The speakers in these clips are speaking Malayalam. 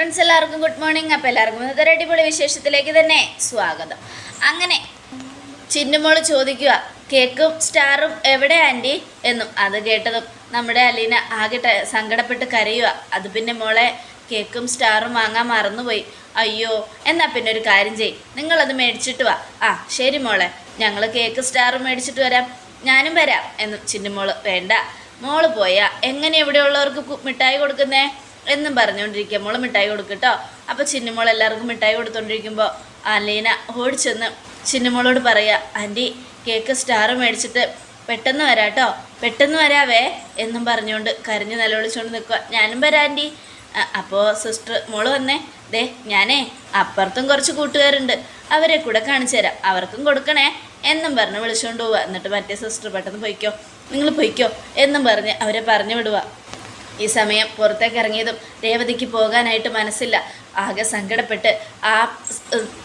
ഫ്രണ്ട്സ് എല്ലാവർക്കും ഗുഡ് മോർണിംഗ് അപ്പോൾ എല്ലാവർക്കും ഇന്നത്തെ അടിപൊളി വിശേഷത്തിലേക്ക് തന്നെ സ്വാഗതം. അങ്ങനെ ചിന്നുമോൾ ചോദിക്കുക കേക്കും സ്റ്റാറും എവിടെ ആന്റി എന്നും അത് കേട്ടതും നമ്മുടെ അലീന ആകെ സങ്കടപ്പെട്ട് കരയുക അത് പിന്നെ മോളെ കേക്കും സ്റ്റാറും വാങ്ങാൻ മറന്നുപോയി. അയ്യോ എന്നാ പിന്നെ ഒരു കാര്യം ചെയ് നിങ്ങളത് മേടിച്ചിട്ട് വാ. ആ ശരി മോളെ. ഞങ്ങൾ കേക്ക് സ്റ്റാറും മേടിച്ചിട്ട് വരാം. ഞാനും വരാം. എന്നും ചിന്നുമോൾ വേണ്ട. മോൾ പോയാ എങ്ങനെ ഇവിടെയുള്ളവർക്ക് മിഠായി കൊടുക്കുന്നേ? എന്നും പറഞ്ഞുകൊണ്ടിരിക്കുക. മോൾ മിഠായി കൊടുക്കട്ടോ. അപ്പോൾ ചിന്നുമോൾ എല്ലാവർക്കും മിഠായി കൊടുത്തോണ്ടിരിക്കുമ്പോൾ അലീന ഓടിച്ചെന്ന് ചിന്നുമോളോട് പറയാ ആന്റി കേക്ക് സ്റ്റാർ മേടിച്ചിട്ട് പെട്ടെന്ന് വരാട്ടോ. പെട്ടെന്ന് വരാവേ എന്നും പറഞ്ഞുകൊണ്ട് കരഞ്ഞ് നിലവിളിച്ചുകൊണ്ട് നിൽക്കുക ഞാനും വരാം ആന്റി അപ്പോൾ സിസ്റ്റർ മോൾ വന്നേ ദേ ഞാനേ അപ്പുറത്തും കുറച്ച് കൂട്ടുകാരുണ്ട്. അവരെ കൂടെ കാണിച്ചു തരാം. അവർക്കും കൊടുക്കണേ എന്നും പറഞ്ഞ് വിളിച്ചുകൊണ്ട് പോവുക. എന്നിട്ട് മറ്റേ സിസ്റ്റർ പെട്ടെന്ന് പൊയ്ക്കോ നിങ്ങൾ പൊയ്ക്കോ എന്നും പറഞ്ഞ് അവരെ പറഞ്ഞു വിടുക ഈ സമയം പുറത്തേക്ക് ഇറങ്ങിയതും രേവതിക്ക് പോകാനായിട്ട് മനസ്സില്ല. ആകെ സങ്കടപ്പെട്ട് ആ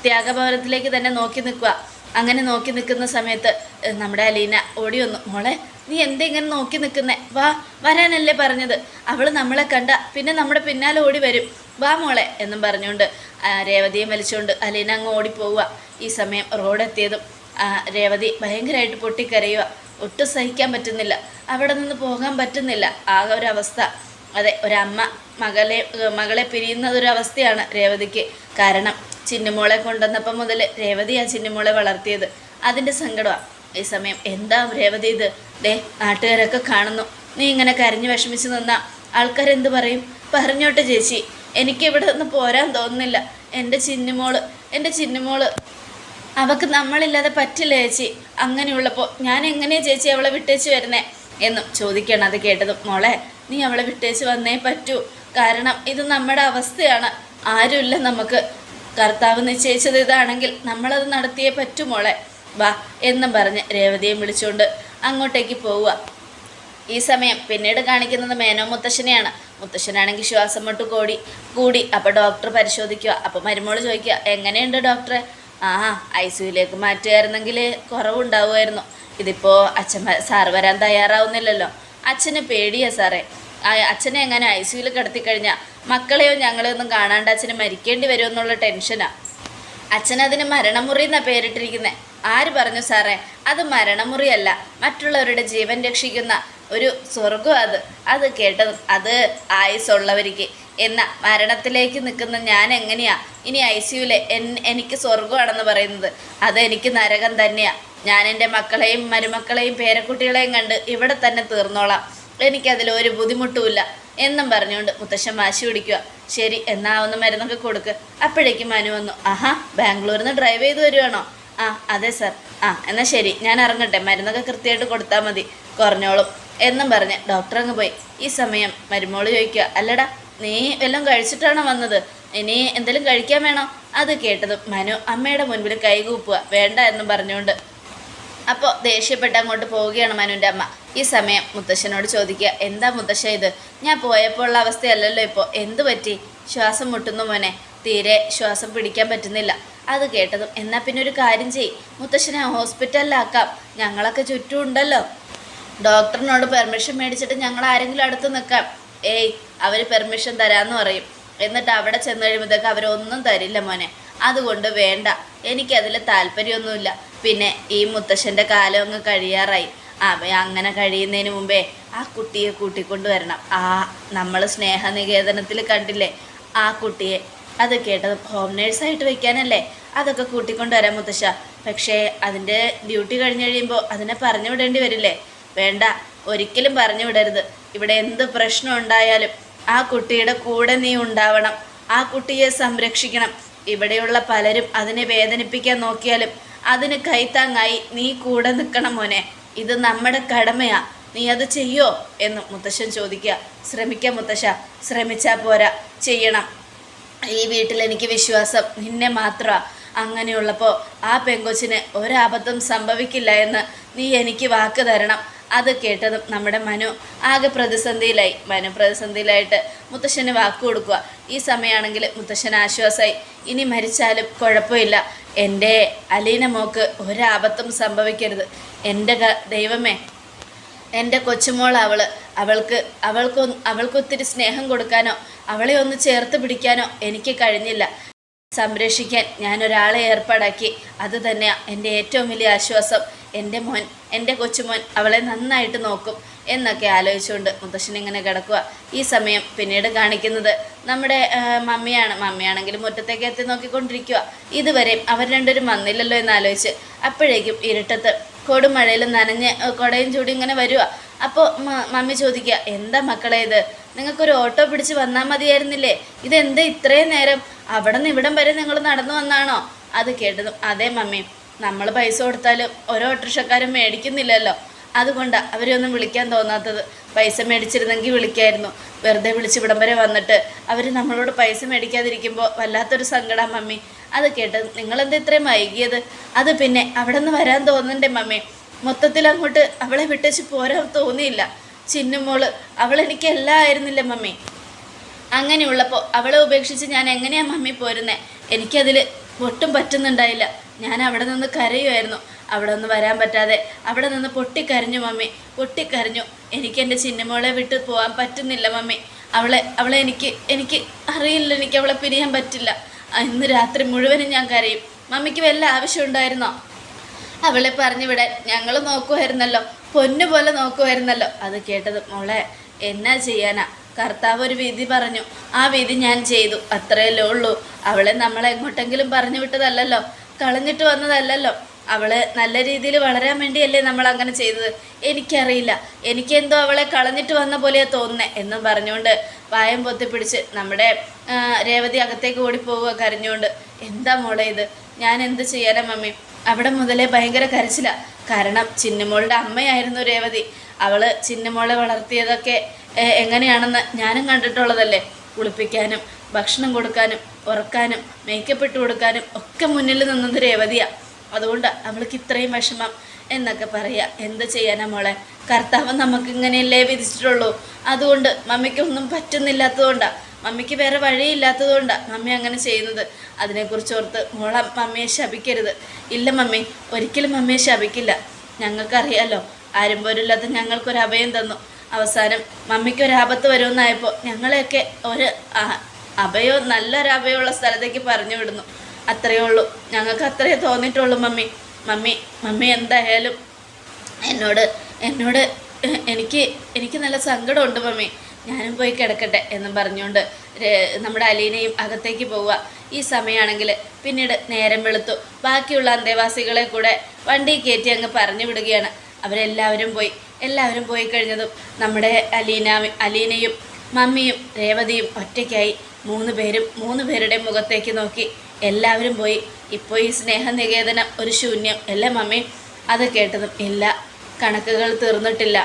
ത്യാഗഭവനത്തിലേക്ക് തന്നെ നോക്കി നിൽക്കുക. അങ്ങനെ നോക്കി നിൽക്കുന്ന സമയത്ത് നമ്മുടെ അലീന ഓടി വന്നു. മോളെ നീ എന്തെങ്ങനെ നോക്കി നിൽക്കുന്നേ? വാ വരാനല്ലേ പറഞ്ഞത്. അവൾ നമ്മളെ കണ്ട പിന്നെ നമ്മുടെ പിന്നാലെ ഓടി വരും. വാ മോളെ എന്നും പറഞ്ഞുകൊണ്ട് രേവതിയെ വലിച്ചുകൊണ്ട് അലീന അങ്ങ് ഓടിപ്പോവുക. ഈ സമയം റോഡെത്തിയതും രേവതി ഭയങ്കരമായിട്ട് പൊട്ടിക്കരയുക. ഒട്ടും സഹിക്കാൻ പറ്റുന്നില്ല. അവിടെ നിന്ന് പോകാൻ പറ്റുന്നില്ല. ആകെ ഒരവസ്ഥ. അതെ ഒരമ്മ മകളെ മകളെ പിരിയുന്നതൊരവസ്ഥയാണ് രേവതിക്ക്. കാരണം ചിന്നുമോളെ കൊണ്ടുവന്നപ്പം മുതൽ രേവതി ആ ചിന്നുമോളെ വളർത്തിയത്. അതിന്റെ സങ്കടമാണ് ഈ സമയം എന്താ രേവതി ഇത്? ദേ നാട്ടുകാരൊക്കെ കാണുന്നു. നീ ഇങ്ങനെ കരഞ്ഞു വിഷമിച്ച് നിന്നാ ആൾക്കാരെന്ത് പറയും? പറഞ്ഞോട്ടെ ചേച്ചി. എനിക്കിവിടെ നിന്ന് പോരാൻ തോന്നുന്നില്ല. എന്റെ ചിന്നുമോൾ എന്റെ ചിന്നുമോൾ അവക്ക് നമ്മളില്ലാതെ പറ്റില്ല ചേച്ചി? അങ്ങനെയുള്ളപ്പോൾ ഞാൻ എങ്ങനെയാ ചേച്ചി അവളെ വിട്ടേച്ച് വരുന്നേ? എന്നും ചോദിക്കണം അത് കേട്ടതും. മോളെ നീ അവളെ വിട്ടേച്ച് വന്നേ പറ്റൂ. കാരണം ഇത് നമ്മുടെ അവസ്ഥയാണ്. ആരുമില്ല നമുക്ക്. കർത്താവ് നിശ്ചയിച്ചത് ഇതാണെങ്കിൽ നമ്മളത് നടത്തിയേ പറ്റൂ മോളെ. വാ എന്നും പറഞ്ഞ് രേവതിയെ വിളിച്ചുകൊണ്ട് അങ്ങോട്ടേക്ക് പോവുക. ഈ സമയം പിന്നീട് കാണിക്കുന്നത് മേനോ മുത്തശ്ശനെയാണ്. മുത്തശ്ശനാണെങ്കിൽ ശ്വാസം മുട്ട് കൂടി കൂടി അപ്പോൾ ഡോക്ടർ പരിശോധിക്കുക. അപ്പോൾ മരുമോൾ ചോദിക്കുക എങ്ങനെയുണ്ട് ഡോക്ടറെ ആ ഐ സിയുലേക്ക് മാറ്റുമായിരുന്നെങ്കിൽ കുറവുണ്ടാവുമായിരുന്നു. ഇതിപ്പോൾ അച്ഛൻ സാർ വരാൻ തയ്യാറാവുന്നില്ലല്ലോ. അച്ഛന് പേടിയാ സാറേ. അച്ഛനെ എങ്ങനെ ഐ സിയുയിൽ കിടത്തിക്കഴിഞ്ഞാൽ മക്കളെയോ ഞങ്ങളെയോ ഒന്നും കാണാണ്ട് അച്ഛന് മരിക്കേണ്ടി വരുമെന്നുള്ള ടെൻഷനാണ് അച്ഛനതിന് മരണമുറി എന്നാ പേരിട്ടിരിക്കുന്നത് ആര് പറഞ്ഞു സാറേ? അത് മരണമുറിയല്ല. മറ്റുള്ളവരുടെ ജീവൻ രക്ഷിക്കുന്ന ഒരു സ്വർഗം അത്. അത് കേട്ടത് അത് ആയുസുള്ളവർക്ക് എന്ന മരണത്തിലേക്ക് നിൽക്കുന്ന ഞാൻ എങ്ങനെയാ? ഇനി ഐ സിയുലെ എനിക്ക് സ്വർഗമാണെന്ന് പറയുന്നത്. അത് എനിക്ക് നരകം തന്നെയാണ് ഞാൻ എന്റെ മക്കളെയും മരുമക്കളെയും പേരക്കുട്ടികളെയും കണ്ട് ഇവിടെ തന്നെ തീർന്നോളാം. എനിക്കതിൽ ഒരു ബുദ്ധിമുട്ടുമില്ല എന്നും പറഞ്ഞുകൊണ്ട് മുത്തശ്ശൻ വാശി പിടിക്കുക. ശരി എന്നാ ഒന്ന് മരുന്നൊക്കെ കൊടുക്ക്. അപ്പോഴേക്കും മനു വന്നു ആഹാ ബാംഗ്ലൂരിൽ നിന്ന് ഡ്രൈവ് ചെയ്ത് വരുവാണോ? ആ അതെ സർ ആ എന്നാൽ ശരി. ഞാൻ ഇറങ്ങട്ടെ. മരുന്നൊക്കെ കൃത്യമായിട്ട് കൊടുത്താൽ മതി. കുറഞ്ഞോളും എന്നും പറഞ്ഞ് ഡോക്ടർ അങ്ങ് പോയി. ഈ സമയം മരുമോൾ ചോദിക്കുക അല്ലടാ നീ എല്ലാം കഴിച്ചിട്ടാണ് വന്നത്? ഇനി എന്തെങ്കിലും കഴിക്കാൻ വേണോ? അത് കേട്ടതും മനു അമ്മയുടെ മുൻപിൽ കൈകൂപ്പുക വേണ്ട എന്നും പറഞ്ഞുകൊണ്ട് അപ്പോൾ ദേഷ്യപ്പെട്ട് അങ്ങോട്ട് പോവുകയാണ് മനുവിന്റെ അമ്മ. ഈ സമയം മുത്തശ്ശനോട് ചോദിക്കുക എന്താ മുത്തശ്ശ ഇത്? ഞാൻ പോയപ്പോൾ ഉള്ള അവസ്ഥയല്ലല്ലോ ഇപ്പോൾ എന്ത് പറ്റി? ശ്വാസം മുട്ടുന്നു മോനെ. തീരെ ശ്വാസം പിടിക്കാൻ പറ്റുന്നില്ല. അത് കേട്ടതും എന്നാൽ പിന്നെ ഒരു കാര്യം ചെയ് മുത്തശ്ശനെ ഹോസ്പിറ്റലിലാക്കാം. ഞങ്ങളൊക്കെ ചുറ്റും ഉണ്ടല്ലോ. ഡോക്ടറിനോട് പെർമിഷൻ മേടിച്ചിട്ട് ഞങ്ങൾ ആരെങ്കിലും അടുത്ത് നിൽക്കാം. ഏയ് അവർ പെർമിഷൻ തരാമെന്ന് പറയും. എന്നിട്ട് അവിടെ ചെന്ന് കഴിയുമ്പോഴത്തേക്ക് അവരൊന്നും തരില്ല മോനെ. അതുകൊണ്ട് വേണ്ട. എനിക്കതിൽ താല്പര്യമൊന്നുമില്ല. പിന്നെ ഈ മുത്തശ്ശന്റെ കാലം അങ്ങ് കഴിയാറായി. അവ അങ്ങനെ കഴിയുന്നതിന് മുമ്പേ ആ കുട്ടിയെ കൂട്ടിക്കൊണ്ട് വരണം. ആ നമ്മൾ സ്നേഹനികേതനത്തിൽ കണ്ടില്ലേ? ആ കുട്ടിയെ. അത് കേട്ടത് ഹോം നേഴ്സായിട്ട് വെക്കാനല്ലേ? അതൊക്കെ കൂട്ടിക്കൊണ്ട് വരാം മുത്തശ്ശ. പക്ഷേ അതിന്റെ ഡ്യൂട്ടി കഴിഞ്ഞ് കഴിയുമ്പോൾ അതിനെ പറഞ്ഞു വിടേണ്ടി വരില്ലേ? വേണ്ട. ഒരിക്കലും പറഞ്ഞു വിടരുത് ഇവിടെ എന്ത് പ്രശ്നം ഉണ്ടായാലും ആ കുട്ടിയുടെ കൂടെ നീ ഉണ്ടാവണം. ആ കുട്ടിയെ സംരക്ഷിക്കണം. ഇവിടെയുള്ള പലരും അതിനെ വേദനിപ്പിക്കാൻ നോക്കിയാലും അതിന് കൈത്താങ്ങായി നീ കൂടെ നിൽക്കണം മോനെ. ഇത് നമ്മുടെ കടമയാ. നീ അത് ചെയ്യോ? എന്ന് മുത്തശ്ശൻ ചോദിക്കുക. ശ്രമിക്ക മുത്തശ്ശ. ശ്രമിച്ചാൽ പോരാ. ചെയ്യണം. ഈ വീട്ടിൽ എനിക്ക് വിശ്വാസം നിന്നെ മാത്രമാ അങ്ങനെയുള്ളപ്പോൾ ആ പെങ്കൊച്ചിന് ഒരബദ്ധം സംഭവിക്കില്ല എന്ന് നീ എനിക്ക് വാക്ക് തരണം. അത് കേട്ടതും നമ്മുടെ മനു ആകെ പ്രതിസന്ധിയിലായി. മനു പ്രതിസന്ധിയിലായിട്ട് മുത്തശ്ശന് വാക്ക് കൊടുക്കുക. ഈ സമയമാണെങ്കിൽ മുത്തശ്ശൻ ആശ്വാസമായി ഇനി മരിച്ചാലും കുഴപ്പമില്ല. എന്റെ അലീന മോക്ക് ഒരാപത്തും സംഭവിക്കരുത്. എന്റെ ദൈവമേ. എന്റെ കൊച്ചുമോൾ അവൾ അവൾക്ക് അവൾക്ക് അവൾക്കൊത്തിരി സ്നേഹം കൊടുക്കാനോ അവളെ ഒന്ന് ചേർത്ത് പിടിക്കാനോ എനിക്ക് കഴിഞ്ഞില്ല. സംരക്ഷിക്കാൻ ഞാനൊരാളെ ഏർപ്പാടാക്കി. അത് തന്നെയാണ് എന്റെ ഏറ്റവും വലിയ ആശ്വാസം. എന്റെ മോൻ എന്റെ കൊച്ചുമോൻ അവളെ നന്നായിട്ട് നോക്കും എന്നൊക്കെ ആലോചിച്ചുകൊണ്ട് മുത്തശ്ശൻ ഇങ്ങനെ കിടക്കുക ഈ സമയം പിന്നീട് കാണിക്കുന്നത് നമ്മുടെ മമ്മിയാണ്. മമ്മിയാണെങ്കിലും മുറ്റത്തേക്ക് എത്തി നോക്കിക്കൊണ്ടിരിക്കുക ഇതുവരെ അവർ രണ്ടുപേരും വന്നില്ലല്ലോ എന്ന് ആലോചിച്ച് അപ്പോഴേക്കും ഇരുട്ടത്ത് കൊടുമഴയിൽ നനഞ്ഞ് കുടയും ചൂടി ഇങ്ങനെ വരിക അപ്പോൾ മമ്മി ചോദിക്കുക എന്താ മക്കളെ ഇത്? നിങ്ങൾക്കൊരു ഓട്ടോ പിടിച്ച് വന്നാൽ മതിയായിരുന്നില്ലേ? ഇതെന്താ ഇത്രയും നേരം? അവിടെ നിന്ന് ഇവിടം വരെ നിങ്ങൾ നടന്നു വന്നാണോ? അത് കേട്ടതും അതേ മമ്മി നമ്മൾ പൈസ കൊടുത്താലും ഓരോ ഓട്ടോറിക്ഷക്കാരും മേടിക്കുന്നില്ലല്ലോ. അതുകൊണ്ട് അവരെ ഒന്നും വിളിക്കാൻ തോന്നാത്തത്. പൈസ മേടിച്ചിരുന്നെങ്കിൽ വിളിക്കായിരുന്നു. വെറുതെ വിളിച്ച് ഇവിടം വരെ വന്നിട്ട് അവർ നമ്മളോട് പൈസ മേടിക്കാതിരിക്കുമ്പോൾ വല്ലാത്തൊരു സങ്കടം മമ്മി. അത് കേട്ട് നിങ്ങളെന്താ ഇത്രയും വൈകിയത്? അത് പിന്നെ അവിടെ നിന്ന് വരാൻ തോന്നണ്ടേ മമ്മി? മൊത്തത്തിൽ അങ്ങോട്ട് അവളെ വിട്ടേച്ച് പോരാൻ തോന്നിയില്ല. ചിന്നുമോൾ അവളെനിക്ക് എല്ലാം ആയിരുന്നില്ല മമ്മി? അങ്ങനെയുള്ളപ്പോൾ അവളെ ഉപേക്ഷിച്ച് ഞാൻ എങ്ങനെയാണ് മമ്മി പോരുന്നത് എനിക്കതിൽ ഒട്ടും പറ്റുന്നുണ്ടായില്ല. ഞാൻ അവിടെ നിന്ന് കരയുമായിരുന്നു. അവിടെ നിന്ന് വരാൻ പറ്റാതെ. അവിടെ നിന്ന് പൊട്ടിക്കരഞ്ഞു മമ്മി. പൊട്ടിക്കരഞ്ഞു. എനിക്ക് എന്റെ ചിന്നമോളെ വിട്ട് പോകാൻ പറ്റുന്നില്ല മമ്മി. അവളെ അവളെ എനിക്ക് എനിക്ക് അറിയില്ല. എനിക്ക് അവളെ പിരിയാൻ പറ്റില്ല. ഇന്ന് രാത്രി മുഴുവനും ഞാൻ കരയും. മമ്മിക്ക് വല്ല ആവശ്യമുണ്ടായിരുന്നോ അവളെ പറഞ്ഞു വിടാൻ ഞങ്ങൾ നോക്കുമായിരുന്നല്ലോ. പൊന്നുപോലെ നോക്കുമായിരുന്നല്ലോ. അത് കേട്ടത് മോളെ എന്നാ ചെയ്യാനാ? കർത്താവ് ഒരു വിധി പറഞ്ഞു. ആ വിധി ഞാൻ ചെയ്തു. അത്രയല്ലേ ഉള്ളൂ. അവളെ നമ്മളെങ്ങോട്ടെങ്കിലും പറഞ്ഞു വിട്ടതല്ലല്ലോ. കളഞ്ഞിട്ട് വന്നതല്ലല്ലോ. അവളെ നല്ല രീതിയിൽ വളരാൻ വേണ്ടിയല്ലേ നമ്മൾ അങ്ങനെ ചെയ്തത്. എനിക്കറിയില്ല. എനിക്കെന്തോ അവളെ കളഞ്ഞിട്ട് വന്ന പോലെയാ തോന്നുന്നേ എന്നും പറഞ്ഞുകൊണ്ട് വായം പൊത്തിപ്പിടിച്ച് നമ്മുടെ രേവതി അകത്തേക്ക് ഓടിപ്പോവുക കരഞ്ഞുകൊണ്ട് എന്താ മോളെ ഇത്? ഞാൻ എന്ത് ചെയ്യാനാ മമ്മി? അവിടെ മുതലേ ഭയങ്കര കരച്ചില. കാരണം ചിന്നമോളുടെ അമ്മയായിരുന്നു രേവതി. അവൾ ചിന്നമോളെ വളർത്തിയതൊക്കെ എങ്ങനെയാണെന്ന് ഞാനും കണ്ടിട്ടുള്ളതല്ലേ. കുളിപ്പിക്കാനും ഭക്ഷണം കൊടുക്കാനും ഉറക്കാനും മേക്കപ്പ് ഇട്ട് കൊടുക്കാനും ഒക്കെ മുന്നിൽ നിന്നത് രേവതിയാ. അതുകൊണ്ട് അവൾക്ക് ഇത്രയും വിഷമം എന്നൊക്കെ പറയാ. എന്ത് ചെയ്യാനാ മോളെ? കർത്താവ് നമുക്ക് ഇങ്ങനെയല്ലേ വിധിച്ചിട്ടുള്ളൂ. അതുകൊണ്ട് മമ്മിക്കൊന്നും പറ്റുന്നില്ലാത്തതുകൊണ്ടാ. മമ്മിക്ക് വേറെ വഴിയില്ലാത്തതുകൊണ്ടാണ് മമ്മി അങ്ങനെ ചെയ്യുന്നത്. അതിനെക്കുറിച്ച് ഓർത്ത് മോളെ മമ്മിയെ ശപിക്കരുത്. ഇല്ല മമ്മി ഒരിക്കലും മമ്മിയെ ശപിക്കില്ല. ഞങ്ങൾക്കറിയാലോ ആരും പോരില്ലാത്ത ഞങ്ങൾക്കൊരു അഭയം തന്നു. അവസാനം മമ്മിക്ക് ഒരു ആപത്ത് വരുമെന്നായപ്പോൾ ഞങ്ങളെയൊക്കെ ഒരു അഭയോ നല്ലൊരു അഭയമുള്ള സ്ഥലത്തേക്ക് പറഞ്ഞു വിടുന്നു. അത്രയേ ഉള്ളൂ. ഞങ്ങൾക്ക് അത്രയേ തോന്നിയിട്ടുള്ളൂ മമ്മി. മമ്മി മമ്മി എന്തായാലും എന്നോട് എന്നോട് എനിക്ക് എനിക്ക് നല്ല സങ്കടമുണ്ട് മമ്മി. ഞാനും പോയി കിടക്കട്ടെ എന്നും പറഞ്ഞുകൊണ്ട് നമ്മുടെ അലീനയും അകത്തേക്ക് പോവുക. ഈ സമയമാണെങ്കിൽ പിന്നീട് നേരം വെളുത്തു. ബാക്കിയുള്ള അന്തേവാസികളെ കൂടെ വണ്ടി കയറ്റി അങ്ങ് പറഞ്ഞു വിടുകയാണ്. അവരെല്ലാവരും പോയി. എല്ലാവരും പോയി കഴിഞ്ഞതും നമ്മുടെ അലീന അലീനയും മമ്മിയും രേവതിയും ഒറ്റയ്ക്കായി മൂന്ന് പേരും മൂന്ന് പേരുടെ മുഖത്തേക്ക് നോക്കി എല്ലാവരും പോയി. ഇപ്പോൾ ഈ സ്നേഹനികേതനം ഒരു ശൂന്യം. അല്ലേ മമ്മി? അത് കേട്ടതും ഇല്ല കണക്കുകൾ തീർന്നിട്ടില്ല.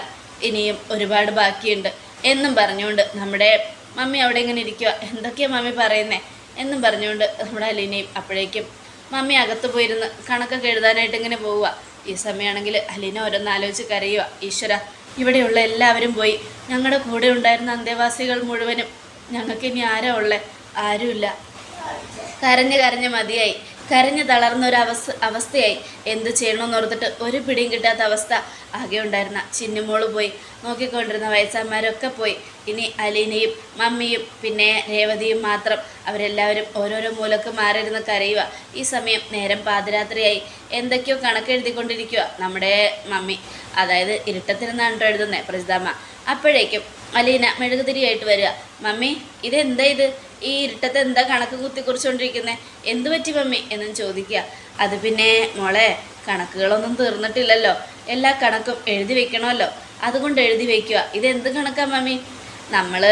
ഇനിയും ഒരുപാട് ബാക്കിയുണ്ട്. എന്നും പറഞ്ഞുകൊണ്ട് നമ്മുടെ മമ്മി അവിടെ ഇങ്ങനെ ഇരിക്കുക എന്തൊക്കെയാണ് മമ്മി പറയുന്നേ? എന്നും പറഞ്ഞുകൊണ്ട് നമ്മുടെ അലീനയും അപ്പോഴേക്കും മമ്മി അകത്ത് പോയിരുന്ന് കണക്കൊക്കെ എഴുതാനായിട്ട് ഇങ്ങനെ പോവുക ഈ സമയമാണെങ്കിൽ അലീന ഓരോന്ന് ആലോചിച്ച് കരയുക ഈശ്വര ഇവിടെയുള്ള എല്ലാവരും പോയി. ഞങ്ങളുടെ കൂടെ ഉണ്ടായിരുന്ന അന്തേവാസികൾ മുഴുവനും ഞങ്ങൾക്ക് ഇനി ആരാ ഉള്ളേ? ആരുമില്ല. കരഞ്ഞ് കരഞ്ഞ് മതിയായി. കരഞ്ഞ് തളർന്നൊരു അവസ്ഥ അവസ്ഥയായി. എന്ത് ചെയ്യണമെന്ന് ഓർത്തിട്ട് ഒരു പിടിയും കിട്ടാത്ത അവസ്ഥ ആകെ ഉണ്ടായിരുന്ന. ചിന്നുമോൾ പോയി. നോക്കിക്കൊണ്ടിരുന്ന വയസ്സന്മാരൊക്കെ പോയി. ഇനി അലീനയും മമ്മിയും പിന്നെ രേവതിയും മാത്രം അവരെല്ലാവരും ഓരോരോ മൂലക്ക് മാറിയിരുന്ന് കരയുക ഈ സമയം നേരം പാതിരാത്രിയായി. എന്തൊക്കെയോ കണക്കെഴുതിക്കൊണ്ടിരിക്കുക നമ്മുടെ മമ്മി. അതായത് ഇരുട്ടത്തിരുന്നാണ് എഴുതുന്നത് പ്രജിതാമ്മ. അപ്പോഴേക്കും അലീന മെഴുകുതിരിയായിട്ട് വരിക. മമ്മി ഇതെന്താ ഇത്? ഈ ഇരുട്ടത്ത് എന്താ കണക്ക് കുത്തി കുറിച്ചുകൊണ്ടിരിക്കുന്നത് എന്ത് പറ്റി മമ്മി? എന്നും ചോദിക്കുക. അത് പിന്നെ മോളെ കണക്കുകളൊന്നും തീർന്നിട്ടില്ലല്ലോ. എല്ലാ കണക്കും എഴുതി വെക്കണമല്ലോ. അതുകൊണ്ട് എഴുതി വെക്കുക. ഇതെന്ത് കണക്കാ മമ്മി? നമ്മൾ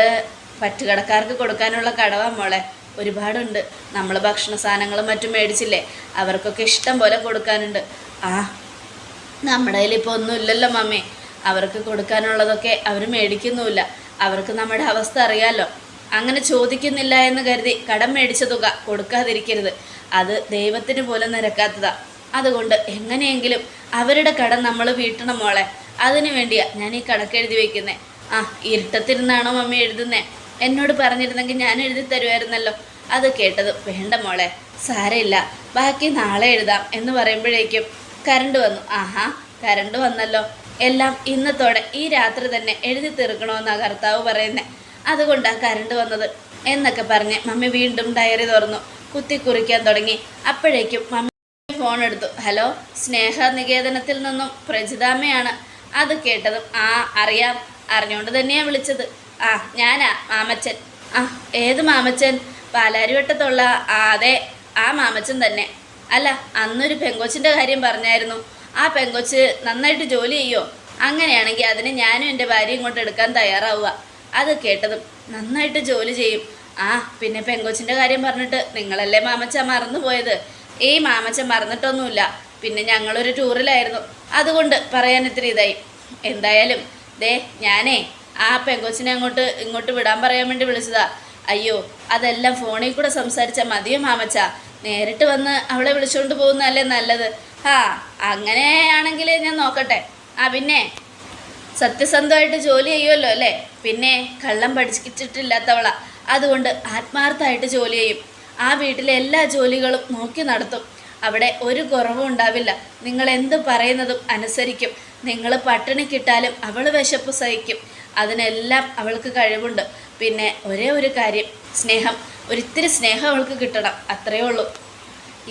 പറ്റുകടക്കാർക്ക് കൊടുക്കാനുള്ള കടവാ മോളെ. ഒരുപാടുണ്ട്. നമ്മൾ ഭക്ഷണ സാധനങ്ങളും മറ്റും മേടിച്ചില്ലേ? അവർക്കൊക്കെ ഇഷ്ടം പോലെ കൊടുക്കാനുണ്ട്. ആ നമ്മുടെ കയ്യിൽ ഇപ്പോൾ ഒന്നുമില്ലല്ലോ മമ്മി. അവർക്ക് കൊടുക്കാനുള്ളതൊക്കെ അവർ മേടിക്കുന്നുമില്ല. അവർക്ക് നമ്മുടെ അവസ്ഥ അറിയാലോ. അങ്ങനെ ചോദിക്കുന്നില്ല എന്ന് കരുതി കടം മേടിച്ച തുക കൊടുക്കാതിരിക്കരുത്. അത് ദൈവത്തിന് പോലും നിരക്കാത്തതാ. അതുകൊണ്ട് എങ്ങനെയെങ്കിലും അവരുടെ കടം നമ്മൾ വീട്ടണം മോളെ. അതിനു വേണ്ടിയാ ഞാൻ ഈ കണക്കെഴുതി വെക്കുന്നേ. ആ ഇരുട്ടത്തിരുന്നാണോ മമ്മി എഴുതുന്നേ? എന്നോട് പറഞ്ഞിരുന്നെങ്കിൽ ഞാൻ എഴുതി തരുമായിരുന്നല്ലോ അത് കേട്ടത് വേണ്ട മോളെ സാരമില്ല. ബാക്കി നാളെ എഴുതാം എന്ന് പറയുമ്പോഴേക്കും കരണ്ട് വന്നു. ആഹാ കരണ്ട് വന്നല്ലോ. എല്ലാം ഇന്നത്തോടെ ഈ രാത്രി തന്നെ എഴുതി തീർക്കണമെന്നാണ് കർത്താവ് പറയുന്നത് അതുകൊണ്ടാണ് കരണ്ട് വന്നത് എന്നൊക്കെ പറഞ്ഞ് മമ്മി വീണ്ടും ഡയറി തുറന്നു. കുത്തി കുറിക്കാൻ തുടങ്ങി. അപ്പോഴേക്കും മമ്മി ഫോൺ എടുത്തു. ഹലോ സ്നേഹ നികേതനത്തിൽ നിന്നും പ്രജിതാമ്മയാണ്. അത് കേട്ടതും ആ അറിയാം. അറിഞ്ഞുകൊണ്ട് തന്നെയാണ് വിളിച്ചത്. ആ ഞാനാ മാമച്ചൻ. ആ ഏത് മാമച്ചൻ? പാലാരിവട്ടത്തുള്ള ആ അതെ ആ മാമച്ചൻ തന്നെ. അല്ല അന്നൊരു പെങ്കോച്ചിന്റെ കാര്യം പറഞ്ഞായിരുന്നു. ആ പെങ്കൊച്ച് നന്നായിട്ട് ജോലി ചെയ്യോ? അങ്ങനെയാണെങ്കിൽ അതിന് ഞാനും എന്റെ ഭാര്യയും കൊണ്ട് എടുക്കാൻ തയ്യാറാവുക. അത് കേട്ടതും നന്നായിട്ട് ജോലി ചെയ്യും. ആ പിന്നെ പെങ്കൊച്ചിന്റെ കാര്യം പറഞ്ഞിട്ട് നിങ്ങളല്ലേ മാമച്ച മറന്നുപോയത് ഈ മാമച്ച മറന്നിട്ടൊന്നുമില്ല. പിന്നെ ഞങ്ങളൊരു ടൂറിലായിരുന്നു. അതുകൊണ്ട് പറയാൻ ഇത്തിരി ഇതായി. എന്തായാലും ദേ ഞാനേ ആ പെങ്കൊച്ചിനെ അങ്ങോട്ട് ഇങ്ങോട്ട് വിടാൻ പറയാൻ വേണ്ടി വിളിച്ചതാ. അയ്യോ അതെല്ലാം ഫോണിൽ കൂടെ സംസാരിച്ചാൽ മതിയോ മാമച്ച? നേരിട്ട് വന്ന് അവളെ വിളിച്ചുകൊണ്ട് പോകുന്നതല്ലേ നല്ലത്. ആ അങ്ങനെയാണെങ്കിൽ ഞാൻ നോക്കട്ടെ. ആ പിന്നെ സത്യസന്ധമായിട്ട് ജോലി ചെയ്യുമല്ലോ അല്ലേ? പിന്നെ കള്ളം പഠിച്ചിട്ടില്ലാത്തവളാ. അതുകൊണ്ട് ആത്മാർത്ഥമായിട്ട് ജോലി ചെയ്യും. ആ വീട്ടിലെ എല്ലാ ജോലികളും നോക്കി നടത്തും. അവിടെ ഒരു കുറവും ഉണ്ടാവില്ല. നിങ്ങൾ എന്ത് പറയുന്നതും അനുസരിക്കും. നിങ്ങൾ പട്ടിണി കിട്ടാലും അവൾ വിശപ്പ് സഹിക്കും. അതിനെല്ലാം അവൾക്ക് കഴിവുണ്ട്. പിന്നെ ഒരേ ഒരു കാര്യം സ്നേഹം. ഒരിത്തിരി സ്നേഹം അവൾക്ക് കിട്ടണം. അത്രയേ ഉള്ളൂ.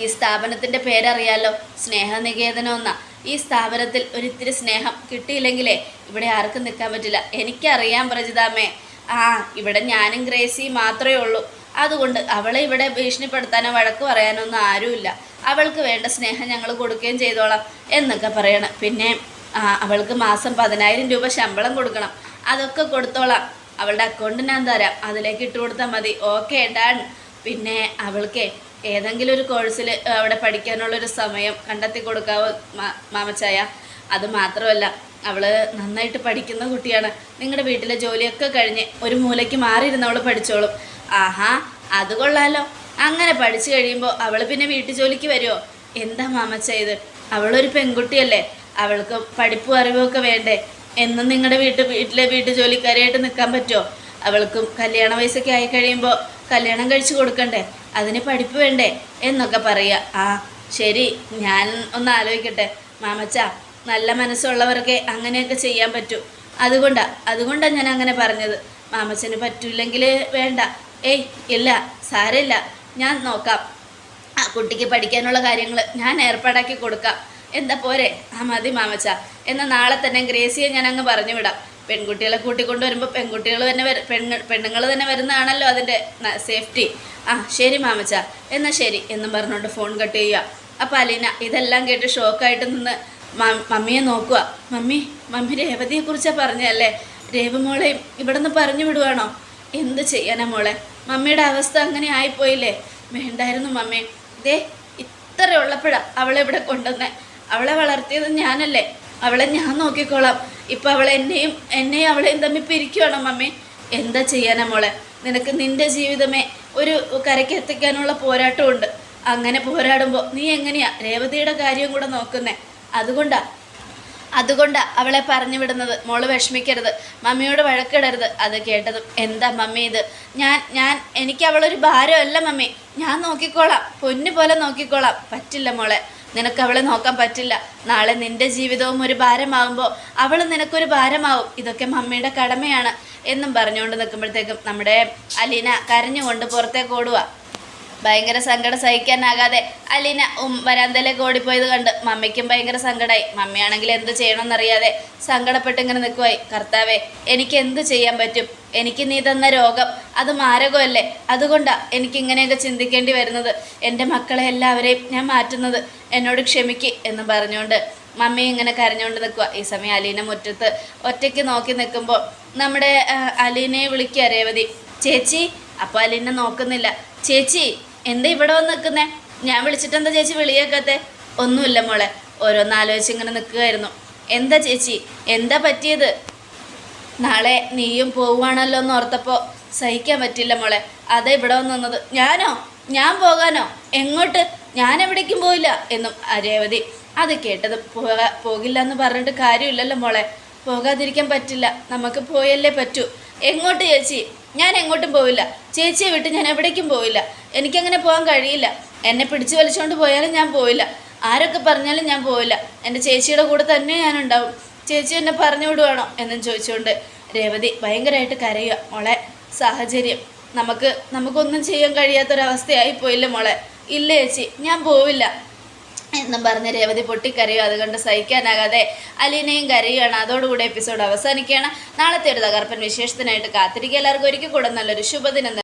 ഈ സ്ഥാപനത്തിന്റെ പേരറിയാലോ? സ്നേഹനികേതനം എന്നാ. ഈ സ്ഥാപനത്തിൽ ഒരിത്തിരി സ്നേഹം കിട്ടിയില്ലെങ്കിലേ ഇവിടെ ആർക്കും നിൽക്കാൻ പറ്റില്ല. എനിക്കറിയാം പ്രജിതാമേ ആ ഇവിടെ ഞാനും ഗ്രേസിയും മാത്രമേ ഉള്ളൂ. അതുകൊണ്ട് അവളെ ഇവിടെ ഭീഷണിപ്പെടുത്താനോ വഴക്ക് പറയാനോ ഒന്നും ആരുമില്ല. അവൾക്ക് വേണ്ട സ്നേഹം ഞങ്ങൾ കൊടുക്കുകയും ചെയ്തോളാം എന്നൊക്കെ പറയണം. പിന്നെ അവൾക്ക് മാസം പതിനായിരം രൂപ ശമ്പളം കൊടുക്കണം. അതൊക്കെ കൊടുത്തോളാം. അവളുടെ അക്കൗണ്ട് ഞാൻ തരാം. അതിലേക്ക് ഇട്ട് കൊടുത്താൽ മതി. ഓക്കെ ഡാൻ പിന്നെ അവൾക്ക് ഏതെങ്കിലും ഒരു കോഴ്സിൽ അവിടെ പഠിക്കാനുള്ളൊരു സമയം കണ്ടെത്തി കൊടുക്കാവോ മാമച്ചായ. അത് മാത്രമല്ല അവൾ നന്നായിട്ട് പഠിക്കുന്ന കുട്ടിയാണ്. നിങ്ങളുടെ വീട്ടിലെ ജോലിയൊക്കെ കഴിഞ്ഞ് ഒരു മൂലയ്ക്ക് മാറിയിരുന്ന് അവൾ പഠിച്ചോളും. ആഹാ അത് കൊള്ളാലോ. അങ്ങനെ പഠിച്ചു കഴിയുമ്പോൾ അവൾ പിന്നെ വീട്ടു ജോലിക്ക് വരുമോ എന്താ മാമച്ച ഇത്? അവളൊരു പെൺകുട്ടിയല്ലേ. അവൾക്ക് പഠിപ്പും അറിവും ഒക്കെ വേണ്ടേ. എന്നും നിങ്ങളുടെ വീട്ട് വീട്ടിലെ വീട്ടു ജോലിക്കാരിയായിട്ട് നിൽക്കാൻ പറ്റുമോ അവൾക്കും കല്യാണ വയസ്സൊക്കെ ആയി കഴിയുമ്പോൾ കല്യാണം കഴിച്ചു കൊടുക്കണ്ടേ? അതിന് പഠിപ്പ് വേണ്ടേ എന്നൊക്കെ പറയുക. ആ ശരി ഞാൻ ഒന്ന് ആലോചിക്കട്ടെ. മാമച്ച നല്ല മനസ്സുള്ളവർക്ക് അങ്ങനെയൊക്കെ ചെയ്യാൻ പറ്റൂ. അതുകൊണ്ടാ അതുകൊണ്ടാണ് ഞാൻ അങ്ങനെ പറഞ്ഞത്. മാമച്ചന് പറ്റൂല്ലെങ്കിൽ വേണ്ട. ഏയ് ഇല്ല സാരമില്ല. ഞാൻ നോക്കാം. ആ കുട്ടിക്ക് പഠിക്കാനുള്ള കാര്യങ്ങൾ ഞാൻ ഏർപ്പാടാക്കി കൊടുക്കാം. എന്താ പോരെ? ആ മതി മാമച്ച. എന്നാൽ നാളെ തന്നെ ഗ്രേസിയെ ഞാൻ അങ്ങ് പറഞ്ഞു വിടാം. പെൺകുട്ടികളെ കൂട്ടിക്കൊണ്ട് വരുമ്പോൾ പെൺകുട്ടികൾ തന്നെ പെണ്ണു പെണ്ണുങ്ങൾ തന്നെ വരുന്നതാണല്ലോ അതിന്റെ സേഫ്റ്റി ആ ശരി മാമച്ച. എന്നാൽ ശരി. എന്നും പറഞ്ഞുകൊണ്ട് ഫോൺ കട്ട് ചെയ്യുക. അപ്പോൾ അലീന ഇതെല്ലാം കേട്ട് ഷോക്കായിട്ട് നിന്ന് മമ്മിയെ നോക്കുക. മമ്മി മമ്മി രേവതിയെക്കുറിച്ചാണ് പറഞ്ഞതല്ലേ രേവമോളെയും ഇവിടെ നിന്ന് പറഞ്ഞു വിടുവാണോ? എന്ത് ചെയ്യാനാ മോളെ? മമ്മിയുടെ അവസ്ഥ അങ്ങനെ ആയിപ്പോയില്ലേ? വേണ്ടായിരുന്നു മമ്മി. ദേ ഇത്ര ഉള്ളപ്പോഴാണ് അവളെ ഇവിടെ കൊണ്ടുവന്നേ. അവളെ വളർത്തിയത് ഞാനല്ലേ. അവളെ ഞാൻ നോക്കിക്കോളാം. ഇപ്പം അവൾ എന്നെയും എന്നെയും അവളെയും തമ്മിൽ പിരിക്കുവാണോ മമ്മി? എന്താ ചെയ്യാനാ മോളെ? നിനക്ക് നിന്റെ ജീവിതമേ ഒരു കരയ്ക്ക് എത്തിക്കാനുള്ള പോരാട്ടമുണ്ട്. അങ്ങനെ പോരാടുമ്പോൾ നീ എങ്ങനെയാ രേവതിയുടെ കാര്യം കൂടെ നോക്കുന്നേ? അതുകൊണ്ടാ അതുകൊണ്ടാ അവളെ പറഞ്ഞു വിടുന്നത്. മോൾ വിഷമിക്കരുത്. മമ്മിയോട് വഴക്കിടരുത്. അത് കേട്ടതും എന്താ മമ്മി ഇത്? ഞാൻ ഞാൻ എനിക്ക് അവളൊരു ഭാരമല്ല മമ്മി. ഞാൻ നോക്കിക്കോളാം. പൊന്നു പോലെ നോക്കിക്കോളാം. പറ്റില്ല മോളെ. നിനക്ക് അവളെ നോക്കാൻ പറ്റില്ല. നാളെ നിന്റെ ജീവിതവും ഒരു ഭാരമാകുമ്പോൾ അവൾ നിനക്കൊരു ഭാരമാവും. ഇതൊക്കെ മമ്മിയുടെ കടമയാണ് എന്നും പറഞ്ഞുകൊണ്ട് നിൽക്കുമ്പോഴത്തേക്കും നമ്മുടെ അലീന കരഞ്ഞുകൊണ്ട് പുറത്തേക്ക് ഓടുക ഭയങ്കര സങ്കടം സഹിക്കാനാകാതെ അലീന ഉം വരാന്തയിലേക്ക് ഓടിപ്പോയത് കണ്ട് മമ്മിക്കും ഭയങ്കര സങ്കടമായി മമ്മിയാണെങ്കിൽ എന്ത് ചെയ്യണമെന്നറിയാതെ സങ്കടപ്പെട്ട് ഇങ്ങനെ നിൽക്കുവായി കർത്താവെ എനിക്ക് എന്ത് ചെയ്യാൻ പറ്റും? എനിക്ക് നീ തന്ന രോഗം അത് മാരകമല്ലേ? അതുകൊണ്ടാ എനിക്ക് ഇങ്ങനെയൊക്കെ ചിന്തിക്കേണ്ടി വരുന്നത്. എന്റെ മക്കളെ എല്ലാവരെയും ഞാൻ മാറ്റുന്നത്. എന്നോട് ക്ഷമിക്ക് എന്ന് പറഞ്ഞുകൊണ്ട് മമ്മി ഇങ്ങനെ കരഞ്ഞുകൊണ്ട് നിൽക്കുക ഈ സമയം അലീന മുറ്റത്ത് ഒറ്റയ്ക്ക് നോക്കി നിൽക്കുമ്പോൾ നമ്മുടെ അലീനയെ വിളിക്കുക രേവതി ചേച്ചി അപ്പോൾ അലീന നോക്കുന്നില്ല. ചേച്ചി എന്താ ഇവിടെ വന്ന് നിൽക്കുന്നേ ഞാൻ വിളിച്ചിട്ട് എന്താ ചേച്ചി വിളിയേക്കത്തെ? ഒന്നുമില്ല മോളെ. ഓരോന്നാലോചിച്ച് ഇങ്ങനെ നിൽക്കുകയായിരുന്നു. എന്താ ചേച്ചി? എന്താ പറ്റിയത്? നാളെ നീയും പോവുകയാണല്ലോ എന്ന് ഓർത്തപ്പോൾ സഹിക്കാൻ പറ്റില്ല മോളെ. അതെ ഇവിടെ വന്ന് നിന്നത്. ഞാനോ? ഞാൻ പോകാനോ? എങ്ങോട്ട്? ഞാൻ എവിടേക്കും പോയില്ല എന്നും അരേവതി രേവതി അത് കേട്ടത്. പോകാ പോകില്ല എന്ന് പറഞ്ഞിട്ട് കാര്യമില്ലല്ലോ മോളെ. പോകാതിരിക്കാൻ പറ്റില്ല. നമുക്ക് പോയല്ലേ പറ്റൂ. എങ്ങോട്ട് ചേച്ചി? ഞാൻ എങ്ങോട്ടും പോവില്ല. ചേച്ചിയെ വിട്ട് ഞാൻ എവിടേക്കും പോവില്ല. എനിക്കങ്ങനെ പോകാൻ കഴിയില്ല. എന്നെ പിടിച്ചു വലിച്ചുകൊണ്ട് പോയാലും ഞാൻ പോവില്ല. ആരൊക്കെ പറഞ്ഞാലും ഞാൻ പോവില്ല. എന്റെ ചേച്ചിയുടെ കൂടെ തന്നെ ഞാനുണ്ടാവും. ചേച്ചി എന്നെ പറഞ്ഞു വിടുവാണോ എന്നും ചോദിച്ചുകൊണ്ട് രേവതി ഭയങ്കരമായിട്ട് കരയുക മോളെ. സാഹചര്യം. നമുക്ക് നമുക്കൊന്നും ചെയ്യാൻ കഴിയാത്തൊരവസ്ഥയായി പോയില്ല മോളെ? ഇല്ല ചേച്ചി ഞാൻ പോവില്ല. എന്നും പറഞ്ഞ് രേവതി പൊട്ടിക്കരയോ. അതുകൊണ്ട് കണ്ട് സഹിക്കാനാകാതെ അലീനയും കരയുകയാണ്. അതോടുകൂടി എപ്പിസോഡ് അവസാനിക്കുകയാണ്. നാളത്തെ ഒരു തകർപ്പൻ വിശേഷത്തിനായിട്ട് കാത്തിരിക്കുക. എല്ലാവർക്കും ഒരിക്കൽ കൂടെ നല്ലൊരു ശുഭദിനം